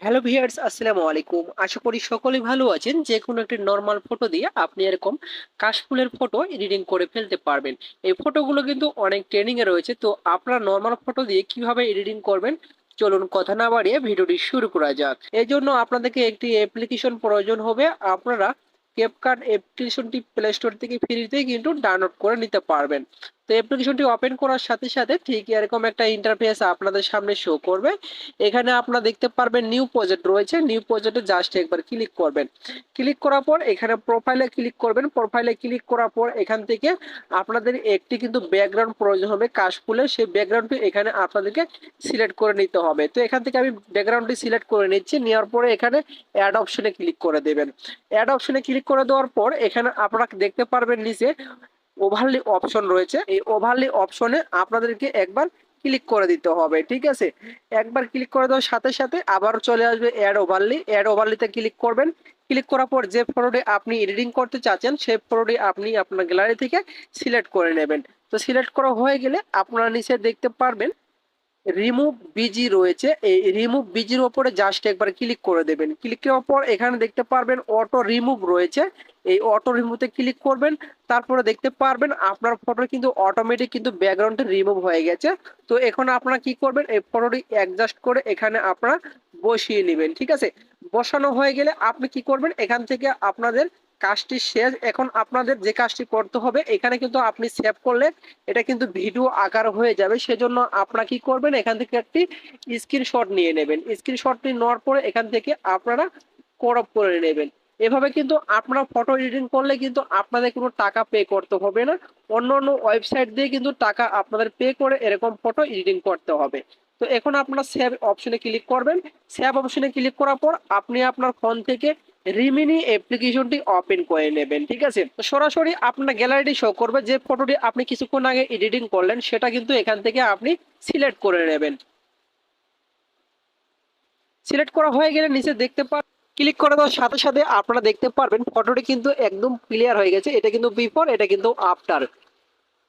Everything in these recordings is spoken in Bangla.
হ্যালো ভিউয়ার্স আসসালামু আলাইকুম। আশা করি সকলেই ভালো আছেন। যে কোনো একটি নর্মাল ফটো দিয়ে আপনি এরকম কাশফুলের ফটো এডিটিং করে ফেলতে পারবেন। এই ফটোগুলো কিন্তু অনেক ট্রেনিং এ রয়েছে। তো আপনারা নর্মাল ফটো দিয়ে কীভাবে এডিটিং করবেন? চলুন কথা না বাড়িয়ে ভিডিওটি শুরু করা যাক। এই জন্য আপনাদেরকে একটি অ্যাপ্লিকেশন প্রয়োজন হবে। আপনারা ক্যাপকাট অ্যাপ্লিকেশনটি প্লে স্টোর থেকে ফ্রিতে কিন্তু ডাউনলোড করে নিতে পারবেন। তো অ্যাপ্লিকেশনটি ওপেন করার সাথে সাথে ঠিক এরকম একটা ইন্টারফেস আপনাদের সামনে শো করবে। এখানে আপনারা দেখতে পারবেন নিউ প্রজেক্ট রয়েছে। নিউ প্রজেক্টে জাস্ট একবার ক্লিক করবেন। ক্লিক করার পর এখানে প্রোফাইলে ক্লিক করবেন। প্রোফাইলে ক্লিক করার পর এখান থেকে আপনাদের একটি কিন্তু ব্যাকগ্রাউন্ড প্রয়োজন হবে কাশফুলের সেই ব্যাকগ্রাউন্ডটি এখানে আপনাদেরকে সিলেক্ট করে নিতে হবে। তো এখান থেকে আমি ব্যাকগ্রাউন্ডটি সিলেক্ট করে নিচ্ছি। নেওয়ার পরে এখানে অ্যাড অপশনে ক্লিক করে দেবেন। অ্যাড অপশনে ক্লিক করে দেওয়ার পর এখানে আপনারা দেখতে পারবেন নিচে ওভারলি অপশন রয়েছে। এই ওভারলি অপশনে আপনাদেরকে একবার ক্লিক করে দিতে হবে, ঠিক আছে? একবার ক্লিক করে দেওয়ার সাথে সাথে আবার চলে আসবে অ্যাড ওভারলি অ্যাড ওভারলিতে ক্লিক করবেন। ক্লিক করার পর যে ফটোটি আপনি এডিটিং করতে চাচ্ছেন, সেই ফটোটি আপনি আপনার গ্যালারি থেকে সিলেক্ট করে নেবেন। তো সিলেক্ট করা হয়ে গেলে আপনারা নিচে দেখতে পারবেন রিমুভ বিজি রয়েছে, এই রিমুভ বিজির ওপরে জাস্ট একবার ক্লিক করে দেবেন। ক্লিক করার পর এখানে দেখতে পারবেন অটো রিমুভ রয়েছে, এই অটো রিমুভে ক্লিক করবেন, তারপরে দেখতে পারবেন আপনার ফটো কিন্তু অটোমেটিক কিন্তু ব্যাকগ্রাউন্ডে রিমুভ হয়ে গেছে। তো এখন আপনারা কি করবেন, এই ফটোটি অ্যাডজাস্ট করে এখানে আপনারা বসিয়ে নেবেন, ঠিক আছে? বসানো হয়ে গেলে আপনি কি করবেন, এখান থেকে আপনাদের কাজটি শেষ। এখন আপনাদের যে কাজটি করতে হবে, এখানে কিন্তু আপনি সেভ করলে এটা কিন্তু ভিডিও আকার হয়ে যাবে। সেজন্য আপনারা কি করবেন, এখান থেকে একটি স্ক্রিনশট নিয়ে নেবেন। স্ক্রিনশটটি নেওয়ার পরে এখান থেকে আপনারা করপ করে নেবেন। এভাবে কিন্তু আপনারা ফটো এডিটিং করলে কিন্তু আপনাদের কোনো টাকা পে করতে হবে না। অন্য অন্য ওয়েবসাইট দিয়ে কিন্তু টাকা আপনাদের পে করে এরকম ফটো এডিটিং করতে হবে। তো এখন আপনারা সেভ অপশনে ক্লিক করবেন। সেভ অপশনে ক্লিক করার পর আপনি আপনার ফোন থেকে রিমিনি অ্যাপ্লিকেশনটি ওপেন করে নেবেন, ঠিক আছে? তো সরাসরি আপনার গ্যালারিটি শো করবে, যে ফটোটি আপনি কিছুক্ষণ আগে এডিটিং করলেন, সেটা কিন্তু এখান থেকে আপনি সিলেক্ট করে নেবেন। সিলেক্ট করা হয়ে গেলে নিচে দেখতে পার ক্লিক করে দেওয়ার সাথে সাথে আপনারা দেখতে পারবেন ফটোটি কিন্তু একদম ক্লিয়ার হয়ে গেছে, এটা কিন্তু বিফোর এটা কিন্তু আফটার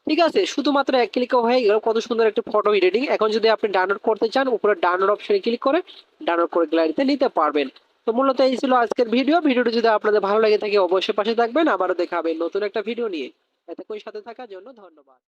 ঠিক আছে? শুধুমাত্র এক ক্লিকে হয়ে গেল, কত সুন্দর একটা ফটো এডিটিং এখন যদি আপনি ডাউনলোড করতে চান, উপরে ডাউনলোড অপশনে ক্লিক করে ডাউনলোড করে গ্যালারিতে নিতে পারবেন। তো মূলত এই ছিল আজকের ভিডিও। ভিডিওটি যদি আপনাদের ভালো লাগে থাকে, অবশ্যই পাশে থাকবেন। আবারও দেখাবেন নতুন একটা ভিডিও নিয়ে। এতক্ষণ সাথে থাকার জন্য ধন্যবাদ।